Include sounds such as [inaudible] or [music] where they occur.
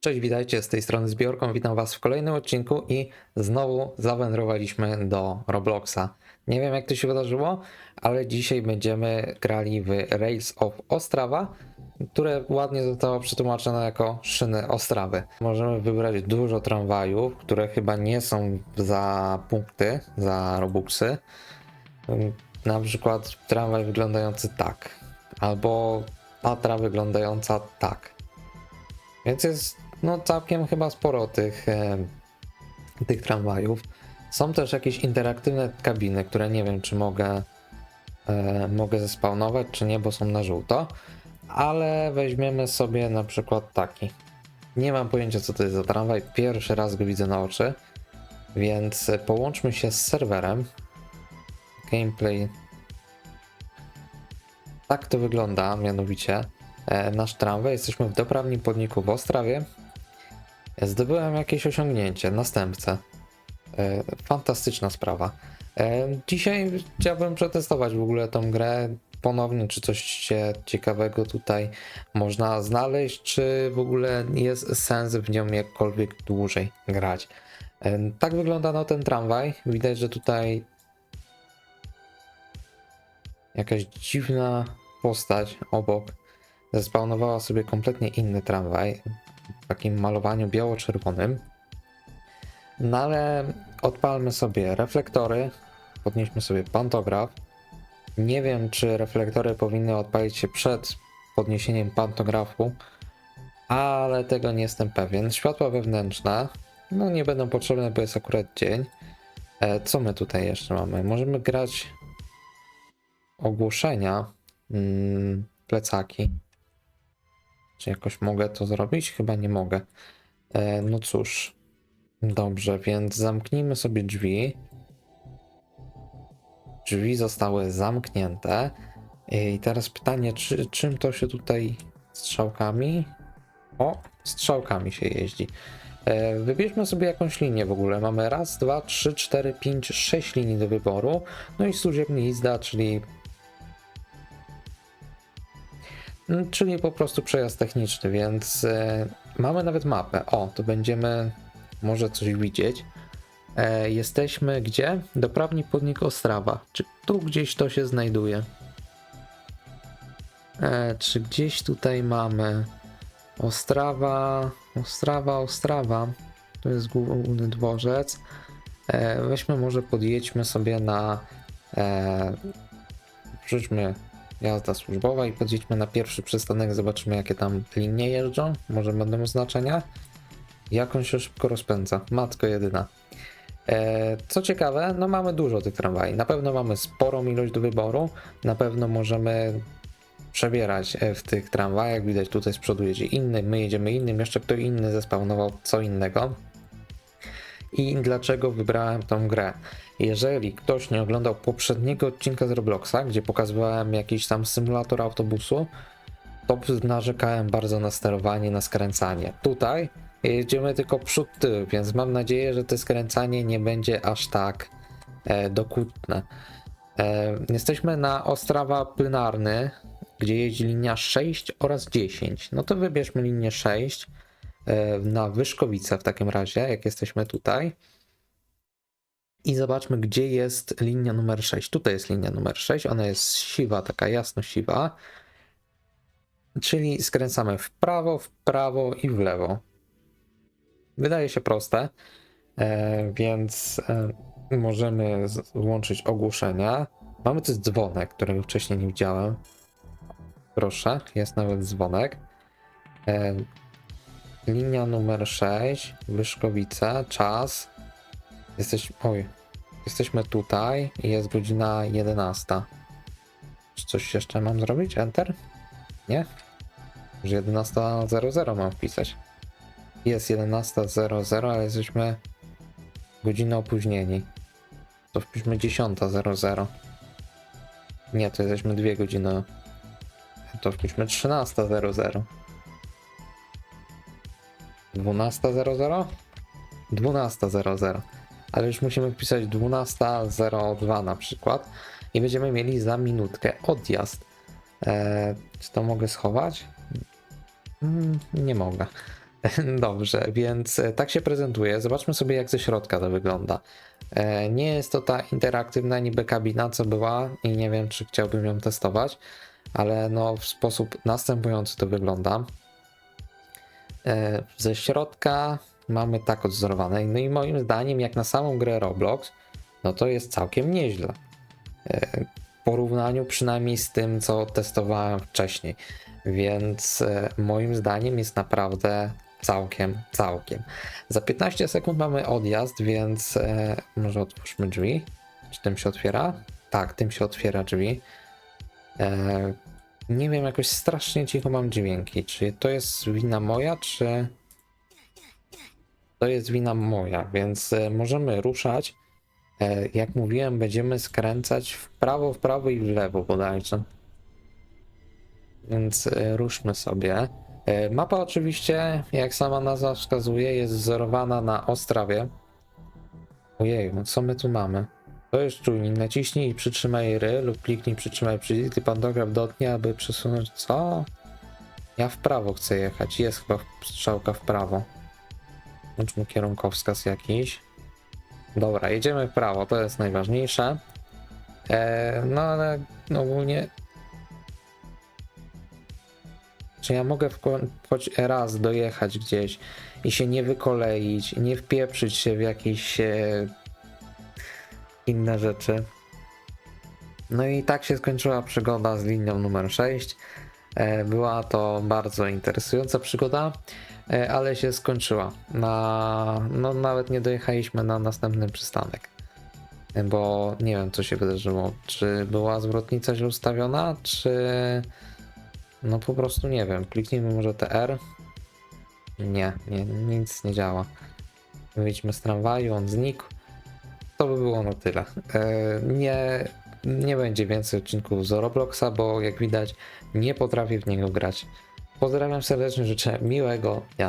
Cześć, witajcie z tej strony Zbiorką. Witam Was w kolejnym odcinku i znowu zawędrowaliśmy do Robloxa. Nie wiem jak to się wydarzyło, ale dzisiaj będziemy grali w Rails of Ostrawa, które ładnie zostało przetłumaczone jako szyny Ostrawy. Możemy wybrać dużo tramwajów, które chyba nie są za punkty, za Robuxy. Na przykład tramwaj wyglądający tak, albo Tatra wyglądająca tak. Więc jest no całkiem chyba sporo tych, e, tych tramwajów. Są też jakieś interaktywne kabiny, które nie wiem, czy mogę, e, mogę zespawnować, czy nie, bo są na żółto. Ale weźmiemy sobie na przykład taki. Nie mam pojęcia, co to jest za tramwaj. Pierwszy raz go widzę na oczy. Więc e, połączmy się z serwerem. Gameplay. Tak to wygląda, mianowicie nasz tramwaj. Jesteśmy w doprawnym podniku w Ostrawie. Zdobyłem jakieś osiągnięcie, następcę. E, Fantastyczna sprawa. E, Dzisiaj chciałbym przetestować w ogóle tą grę ponownie, czy coś się ciekawego tutaj można znaleźć, czy w ogóle jest sens w nią jakkolwiek dłużej grać. E, Tak wygląda no ten tramwaj. Widać, że tutaj jakaś dziwna postać obok zespawnowała sobie kompletnie inny tramwaj takim malowaniu biało-czerwonym. No ale odpalmy sobie reflektory, podnieśmy sobie pantograf. Nie wiem, czy reflektory powinny odpalić się przed podniesieniem pantografu, ale tego nie jestem pewien. Światła wewnętrzne, no nie będą potrzebne, bo jest akurat dzień. E, co my tutaj jeszcze mamy? Możemy grać ogłoszenia, mm, plecaki. Czy jakoś mogę to zrobić? Chyba nie mogę. E, no cóż. Dobrze, więc zamknijmy sobie drzwi. Drzwi zostały zamknięte. I teraz pytanie, czy, czym to się tutaj strzałkami? O, strzałkami się jeździ. E, Wybierzmy sobie jakąś linię w ogóle. Mamy raz, dwa, trzy, cztery, pięć, sześć linii do wyboru. No i służebny izda, czyli Czyli po prostu przejazd techniczny, więc e, mamy nawet mapę. O, tu będziemy może coś widzieć. E, jesteśmy gdzie? Doprawni podnik Ostrawa. Czy tu gdzieś to się znajduje? E, czy gdzieś tutaj mamy Ostrawa, Ostrawa, Ostrawa. To jest główny dworzec. Weźmy może podjedźmy sobie na wrzućmy jazda służbowa i podjedźmy na pierwszy przystanek, zobaczymy jakie tam linie jeżdżą, może będą znaczenia. Jak on się szybko rozpędza, matko jedyna. E, co ciekawe, no mamy dużo tych tramwajów, na pewno mamy sporą ilość do wyboru, na pewno możemy przebierać e, w tych tramwajach, widać tutaj z przodu jedzie inny, my jedziemy innym, jeszcze kto inny zespawnował co innego. I dlaczego wybrałem tą grę? Jeżeli ktoś nie oglądał poprzedniego odcinka z Robloxa, gdzie pokazywałem jakiś tam symulator autobusu, to narzekałem bardzo na sterowanie, na skręcanie. Tutaj jedziemy tylko przód tył, więc mam nadzieję, że to skręcanie nie będzie aż tak e, dokutne. E, jesteśmy na Ostrawa Plenarny, gdzie jeździ linia 6 oraz 10. No to wybierzmy linię 6 e, na Wyszkowice w takim razie, jak jesteśmy tutaj. I zobaczmy, gdzie jest linia numer 6. Tutaj jest linia numer 6. Ona jest siwa, taka jasno siwa. Czyli skręcamy w prawo, w prawo i w lewo. Wydaje się proste, e, więc e, możemy włączyć ogłoszenia. Mamy tu dzwonek, którego wcześniej nie widziałem. Proszę, jest nawet dzwonek. Linia numer 6, Wyszkowice, czas. Jesteś, oj, jesteśmy tutaj i jest godzina 11. Czy coś jeszcze mam zrobić? Enter? Nie? Że 11.00 mam wpisać. Jest 11.00, ale jesteśmy godzinę opóźnieni. To wpiszmy 10.00. Nie, to jesteśmy dwie godziny. To wpiszmy 13.00. 12.00? 12.00 ale już musimy wpisać 12.02 na przykład i będziemy mieli za minutkę odjazd. Eee, czy to mogę schować? Mm, nie mogę. [laughs] Dobrze, więc e, tak się prezentuje. Zobaczmy sobie, jak ze środka to wygląda. E, Nie jest to ta interaktywna niby kabina, co była, i nie wiem, czy chciałbym ją testować, ale no w sposób następujący to wygląda. E, Ze środka mamy tak odzorowane. No i moim zdaniem, jak na samą grę Roblox, no to jest całkiem nieźle. E, W porównaniu przynajmniej z tym, co testowałem wcześniej. Więc e, moim zdaniem jest naprawdę całkiem, całkiem. Za 15 sekund mamy odjazd, więc może otwórzmy drzwi. Czy tym się otwiera? Tak, tym się otwiera drzwi. Nie wiem, jakoś strasznie cicho mam dźwięki. Czy to jest wina moja, czy to jest wina moja, więc e, możemy ruszać. E, jak mówiłem, będziemy skręcać w prawo, w prawo i w lewo bodajże. Więc e, ruszmy sobie. Mapa oczywiście, jak sama nazwa wskazuje, jest wzorowana na Ostrawie. Ojej, no co my tu mamy? To jest czujnik. Naciśnij i przytrzymaj ry lub kliknij przytrzymaj przycisk i pantograf dotknie, aby przesunąć... Co? Ja w prawo chcę jechać. Jest chyba strzałka w prawo. Włączmy kierunkowskaz jakiś. Dobra, jedziemy w prawo, to jest najważniejsze. E, no ale ogólnie czy ja mogę choć raz dojechać gdzieś i się nie wykoleić, nie wpieprzyć się w jakieś e, inne rzeczy? No i tak się skończyła przygoda z linią numer 6. E, Była to bardzo interesująca przygoda, e, ale się skończyła. Na, no nawet nie dojechaliśmy na następny przystanek. E, Bo nie wiem, co się wydarzyło. Czy była zwrotnica źle ustawiona, czy no po prostu nie wiem. Kliknijmy może TR. Nie, nie, nic nie działa. Wyjdźmy z tramwaju, on znikł. To by było na tyle. E, nie, nie będzie więcej odcinków z Robloxa, bo jak widać nie potrafię w niego grać. Pozdrawiam serdecznie, życzę miłego dnia.